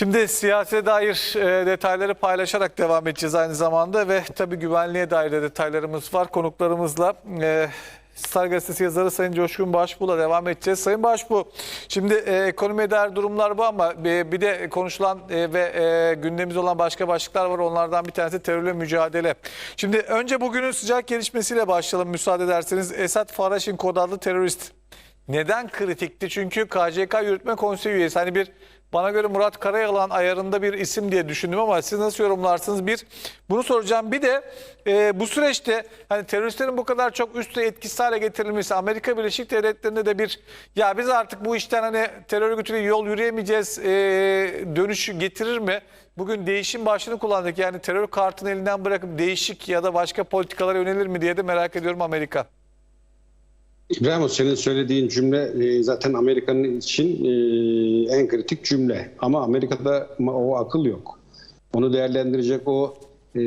Şimdi siyasete dair e, detayları paylaşarak devam edeceğiz aynı zamanda ve tabii güvenliğe dair de detaylarımız var. Konuklarımızla e, Star Gazetesi yazarı Sayın Coşkun Başbuğ'la devam edeceğiz. Sayın Başbuğ, şimdi e, ekonomiye dair durumlar bu ama e, bir de konuşulan ve gündemimiz olan başka başlıklar var. Onlardan bir tanesi terörle mücadele. Şimdi önce bugünün sıcak gelişmesiyle başlayalım müsaade ederseniz. Esat Faraş'ın kod adlı terörist neden kritikti? Çünkü KCK Yürütme Konseyi üyesi. Hani bir bana göre Murat Karayalan ayarında bir isim diye düşündüm ama siz nasıl yorumlarsınız? Bir bunu soracağım. Bir de e, bu süreçte hani teröristlerin bu kadar çok üstte etkisiz hale getirilmesi Amerika Birleşik Devletleri'nde de bir ya biz artık bu işten hani terör örgütüyle yol yürüyemeyeceğiz e, dönüş getirir mi? Bugün değişim başlığını kullandık. Yani terör kartını elinden bırakıp değişik ya da başka politikalara yönelir mi diye de merak ediyorum Amerika. İbrahim senin söylediğin cümle e, zaten Amerika'nın için e, en kritik cümle. Ama Amerika'da o akıl yok. Onu değerlendirecek o e,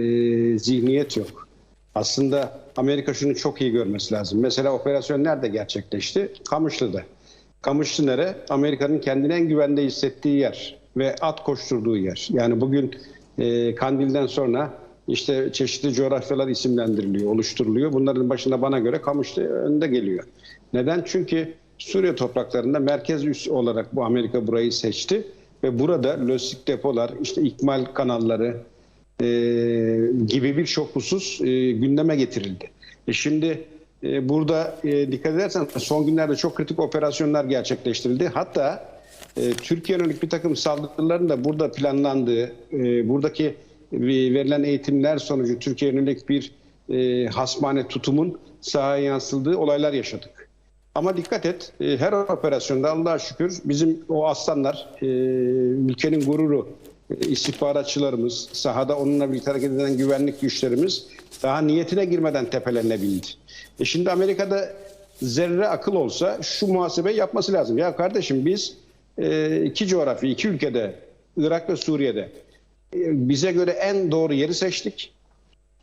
zihniyet yok. Aslında Amerika şunu çok iyi görmesi lazım. Mesela operasyon nerede gerçekleşti? Kamışlı'da. Kamışlı nere? Amerika'nın kendini en güvende hissettiği yer ve at koşturduğu yer. Yani bugün e, Kandil'den sonra işte çeşitli coğrafyalar isimlendiriliyor, oluşturuluyor. Bunların başında bana göre Kamışlı önde geliyor. Neden? Çünkü Suriye topraklarında merkez üs olarak bu Amerika burayı seçti ve burada lojistik depolar, işte ikmal kanalları e, gibi birçok husus e, gündeme getirildi. E şimdi e, burada e, dikkat edersen son günlerde çok kritik operasyonlar gerçekleştirildi. Hatta e, Türkiye yönelik bir takım saldırıların da burada planlandığı, e, buradaki verilen eğitimler sonucu Türkiye yönelik bir e, hasmane tutumun sahaya yansıldığı olaylar yaşadık. Ama dikkat et e, her operasyonda Allah'a şükür bizim o aslanlar e, ülkenin gururu e, istihbaratçılarımız sahada onunla birlikte hareket eden güvenlik güçlerimiz daha niyetine girmeden tepelerine bindi. E şimdi Amerika'da zerre akıl olsa şu muhasebeyi yapması lazım. Ya kardeşim biz e, iki coğrafya, iki ülkede Irak ve Suriye'de bize göre en doğru yeri seçtik.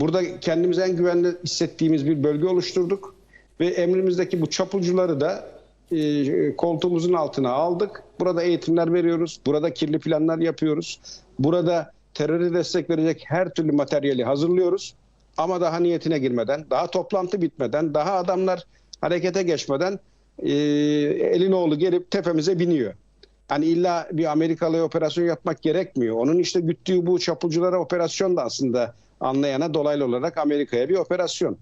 Burada kendimizi en güvenli hissettiğimiz bir bölge oluşturduk. Ve emrimizdeki bu çapulcuları da e, koltuğumuzun altına aldık. Burada eğitimler veriyoruz. Burada kirli planlar yapıyoruz. Burada teröre destek verecek her türlü materyali hazırlıyoruz. Ama daha niyetine girmeden, daha toplantı bitmeden, daha adamlar harekete geçmeden e, elin oğlu gelip tepemize biniyor. Hani illa bir Amerikalı operasyon yapmak gerekmiyor. Onun işte güttüğü bu çapulculara operasyon da aslında anlayana dolaylı olarak Amerika'ya bir operasyon.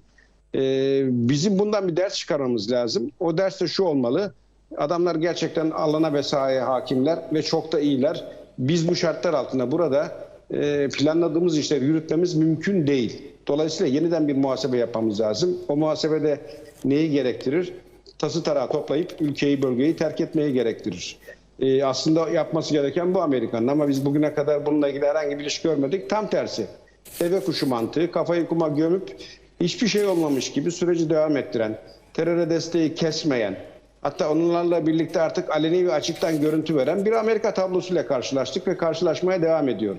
Ee, bizim bundan bir ders çıkarmamız lazım. O ders de şu olmalı. Adamlar gerçekten alana ve sahaya hakimler ve çok da iyiler. Biz bu şartlar altında burada e, planladığımız işleri yürütmemiz mümkün değil. Dolayısıyla yeniden bir muhasebe yapmamız lazım. O muhasebede neyi gerektirir? Tası tarağı toplayıp ülkeyi, bölgeyi terk etmeyi gerektirir. Ee, aslında yapması gereken bu Amerika'nın ama biz bugüne kadar bununla ilgili herhangi bir iş görmedik. Tam tersi. Eve kuşu mantığı, kafayı kuma gömüp hiçbir şey olmamış gibi süreci devam ettiren, teröre desteği kesmeyen, hatta onlarla birlikte artık aleni ve açıktan görüntü veren bir Amerika tablosuyla karşılaştık ve karşılaşmaya devam ediyoruz.